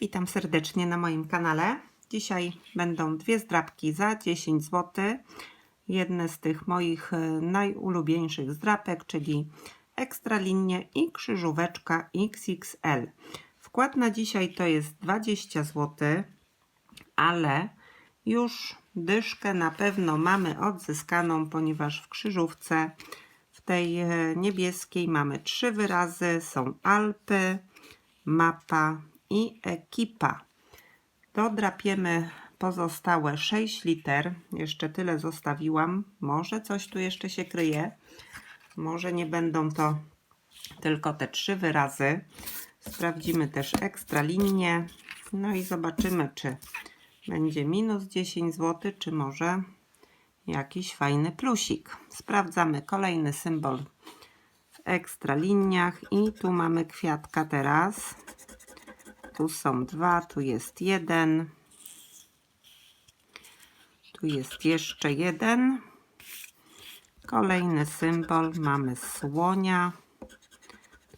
witam serdecznie na moim kanale. Dzisiaj będą dwie zdrapki za 10 zł. Jedne z tych moich e, najulubieńszych zdrapek, czyli Ekstralinie i krzyżóweczka XXL. Wkład na dzisiaj to jest 20 zł, ale już dyszkę na pewno mamy odzyskaną, ponieważ w krzyżówce w tej e, niebieskiej mamy trzy wyrazy, są Alpy, mapa i ekipa. Dodrapiemy pozostałe 6 liter. Jeszcze tyle zostawiłam. Może coś tu jeszcze się kryje. Może nie będą to tylko te trzy wyrazy. Sprawdzimy też ekstra linię. No i zobaczymy, czy będzie minus 10 zł, czy może jakiś fajny plusik. Sprawdzamy kolejny symbol w ekstra liniach i tu mamy kwiatka teraz. Tu są dwa, tu jest jeden. Tu jest jeszcze jeden. Kolejny symbol mamy słonia.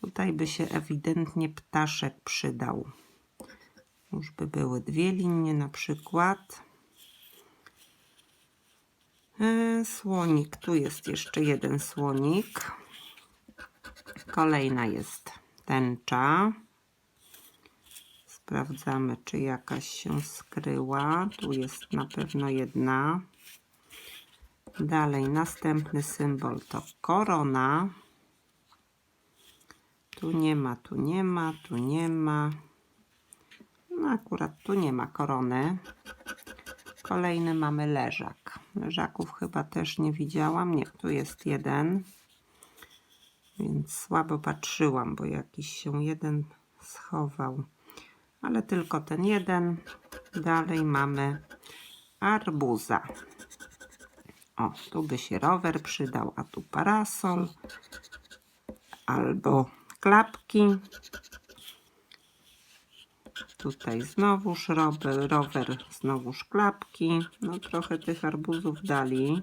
Tutaj by się ewidentnie ptaszek przydał. Już by były dwie linie na przykład. E, Słonik, tu jest jeszcze jeden słonik. Kolejna jest tęcza. Sprawdzamy, czy jakaś się skryła. Tu jest na pewno jedna. Dalej następny symbol to korona. Tu nie ma, tu nie ma, tu nie ma. No akurat tu nie ma korony. Kolejny mamy leżak. Leżaków chyba też nie widziałam. Nie, tu jest jeden. Więc słabo patrzyłam, bo jakiś się jeden schował. Ale tylko ten jeden. Dalej mamy arbuza. O, tu by się rower przydał, a tu parasol. Albo klapki. Tutaj znowuż rower, rower, znowuż klapki. No trochę tych arbuzów dali.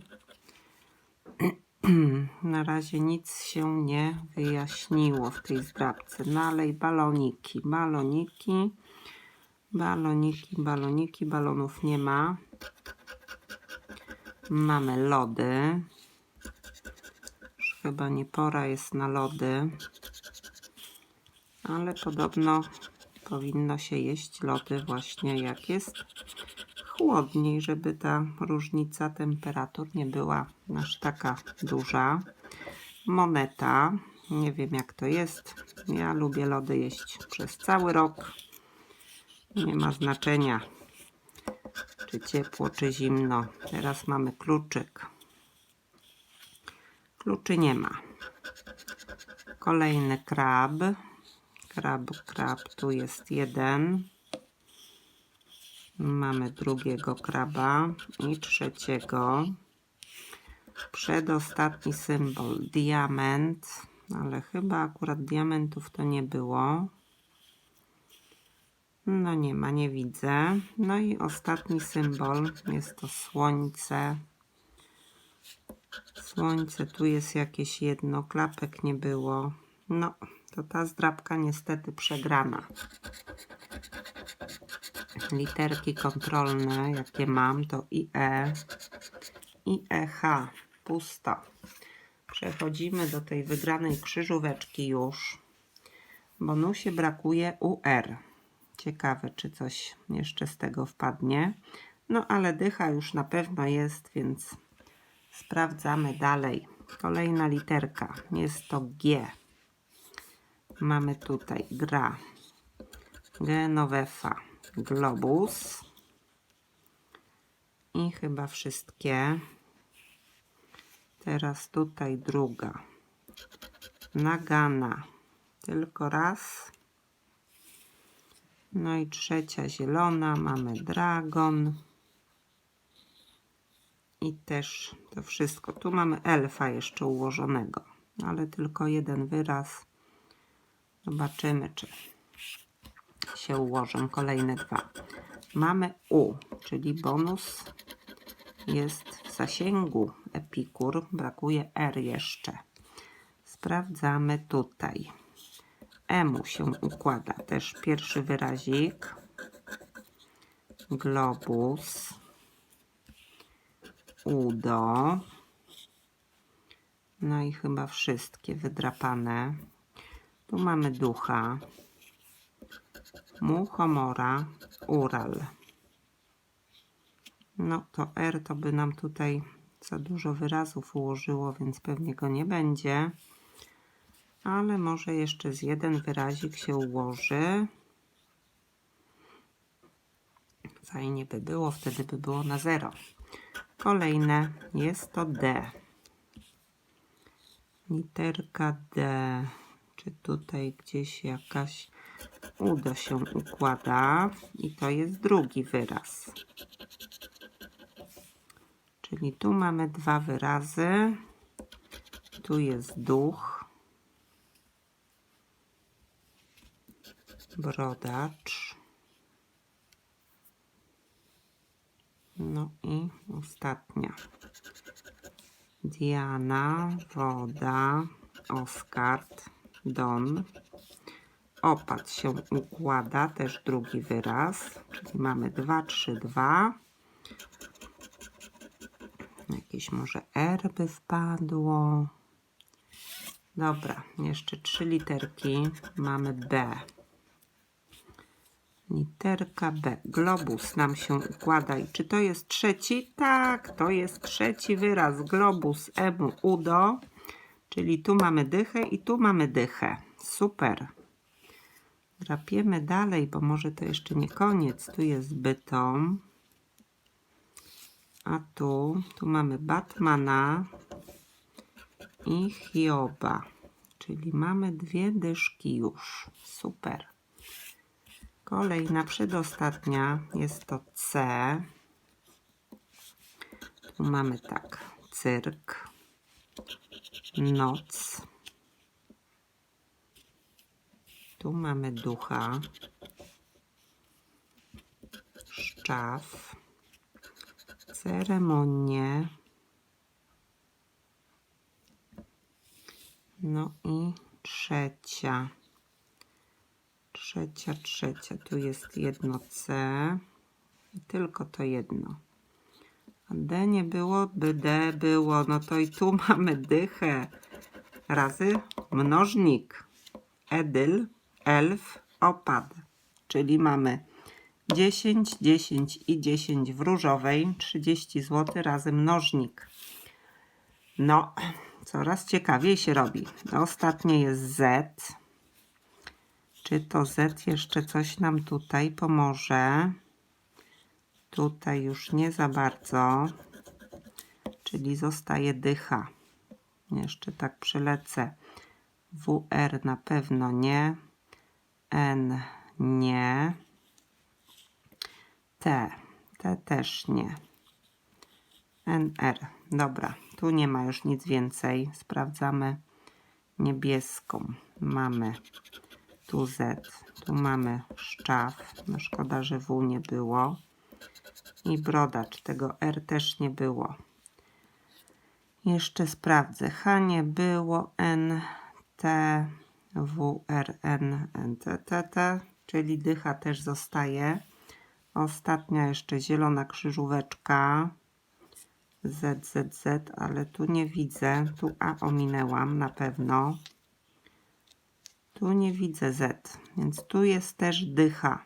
Na razie nic się nie wyjaśniło w tej zdrabce. Dalej baloniki, baloniki, baloniki, baloniki, balonów nie ma. Mamy lody. Już chyba nie pora jest na lody. Ale podobno powinno się jeść lody właśnie jak jest chłodniej, żeby ta różnica temperatur nie była aż taka duża. Moneta. Nie wiem jak to jest. Ja lubię lody jeść przez cały rok. Nie ma znaczenia, czy ciepło, czy zimno. Teraz mamy kluczyk. Kluczy nie ma. Kolejny krab. Krab, krab, tu jest jeden. Mamy drugiego kraba i trzeciego. Przedostatni symbol diament, ale chyba akurat diamentów to nie było. No nie ma, nie widzę. No i ostatni symbol jest to słońce. Słońce, tu jest jakieś jedno, klapek nie było. No, to ta zdrabka niestety przegrana. Literki kontrolne, jakie mam, to IE i EH. Pusto. Przechodzimy do tej wygranej krzyżóweczki już. Bonusie brakuje UR. Ciekawe, czy coś jeszcze z tego wpadnie. No, ale dycha już na pewno jest, więc sprawdzamy dalej. Kolejna literka. Jest to G. Mamy tutaj gra. Genovefa. Globus. I chyba wszystkie. Teraz tutaj druga. Nagana. Tylko raz. No i trzecia zielona. Mamy dragon. I też to wszystko. Tu mamy elfa jeszcze ułożonego. Ale tylko jeden wyraz. Zobaczymy, czy się ułożą kolejne dwa. Mamy U, czyli bonus jest w zasięgu epikur. Brakuje R jeszcze. Sprawdzamy tutaj. Emu się układa też pierwszy wyrazik. globus, udo. No i chyba wszystkie wydrapane. Tu mamy ducha, muchomora, ural. No to R to by nam tutaj za dużo wyrazów ułożyło, więc pewnie go nie będzie. Ale może jeszcze z jeden wyrazik się ułoży. Fajnie by było, wtedy by było na zero. Kolejne jest to D. Literka D. Czy tutaj gdzieś jakaś udo się układa? I to jest drugi wyraz. Czyli tu mamy dwa wyrazy. Tu jest duch. Brodacz. No i ostatnia. Diana, woda, Oskard, Don. Opad się układa, też drugi wyraz. Czyli mamy 2, 3, 2. Jakieś może R by wpadło. Dobra, jeszcze trzy literki. Mamy B. Literka B. Globus nam się układa. I czy to jest trzeci? Tak, to jest trzeci wyraz. Globus M udo. Czyli tu mamy dychę i tu mamy dychę. Super. Drapiemy dalej, bo może to jeszcze nie koniec. Tu jest bytom. A tu, tu mamy Batmana i Hioba. Czyli mamy dwie dyszki już. Super. Kolejna, przedostatnia jest to C. Tu mamy tak, cyrk, noc. Tu mamy ducha, szczaw, ceremonię. No i trzecia. Trzecia, trzecia. Tu jest jedno C. I tylko to jedno. A D nie było, by D było. No to i tu mamy dychę. Razy mnożnik. Edyl, elf, opad. Czyli mamy 10, 10 i 10 w różowej. 30 zł razy mnożnik. No, coraz ciekawiej się robi. Ostatnie jest Z. Czy to Z jeszcze coś nam tutaj pomoże? Tutaj już nie za bardzo. Czyli zostaje dycha. Jeszcze tak przelecę. WR na pewno nie. N nie. T. T też nie. NR. Dobra, tu nie ma już nic więcej. Sprawdzamy niebieską. Mamy tu Z, tu mamy szczaw, no szkoda, że W nie było i brodacz, tego R też nie było. Jeszcze sprawdzę, H nie było, N, T, W, R, N, N, T, T, T, czyli dycha też zostaje. Ostatnia jeszcze zielona krzyżóweczka. Z, Z, Z, ale tu nie widzę. Tu A ominęłam na pewno. Tu nie widzę Z, więc tu jest też dycha.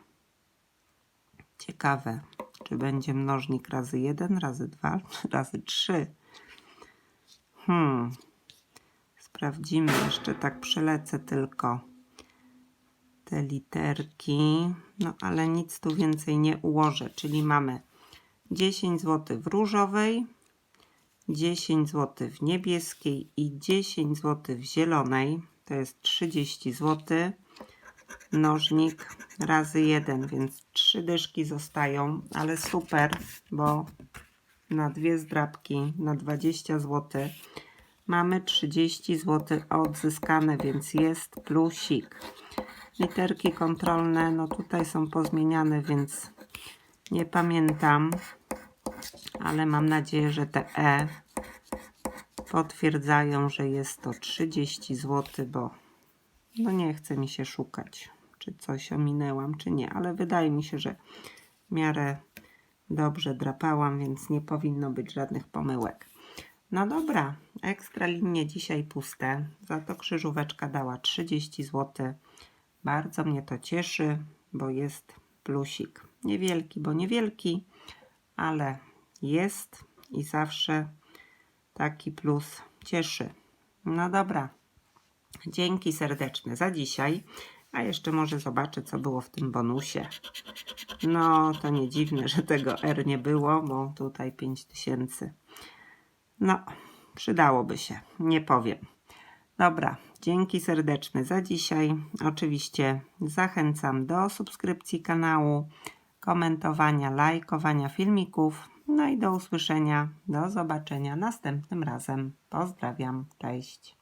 Ciekawe, czy będzie mnożnik razy 1, razy 2, razy 3. Hmm. Sprawdzimy jeszcze, tak przelecę tylko te literki. No ale nic tu więcej nie ułożę, czyli mamy 10 zł w różowej, 10 zł w niebieskiej i 10 zł w zielonej to jest 30 zł. Nożnik razy 1, więc trzy dyszki zostają, ale super, bo na dwie zdrabki na 20 zł mamy 30 zł odzyskane, więc jest plusik. Literki kontrolne, no tutaj są pozmieniane, więc nie pamiętam, ale mam nadzieję, że te E potwierdzają, że jest to 30 zł, bo no nie chce mi się szukać, czy coś ominęłam, czy nie, ale wydaje mi się, że w miarę dobrze drapałam, więc nie powinno być żadnych pomyłek. No dobra, ekstra linie dzisiaj puste, za to krzyżóweczka dała 30 zł. Bardzo mnie to cieszy, bo jest plusik. Niewielki, bo niewielki, ale jest i zawsze taki plus cieszy. No dobra, dzięki serdeczne za dzisiaj. A jeszcze może zobaczę, co było w tym bonusie. No, to nie dziwne, że tego R nie było, bo tutaj 5000. No, przydałoby się, nie powiem. Dobra, dzięki serdeczne za dzisiaj. Oczywiście zachęcam do subskrypcji kanału, komentowania, lajkowania filmików. No i do usłyszenia, do zobaczenia następnym razem. Pozdrawiam, cześć.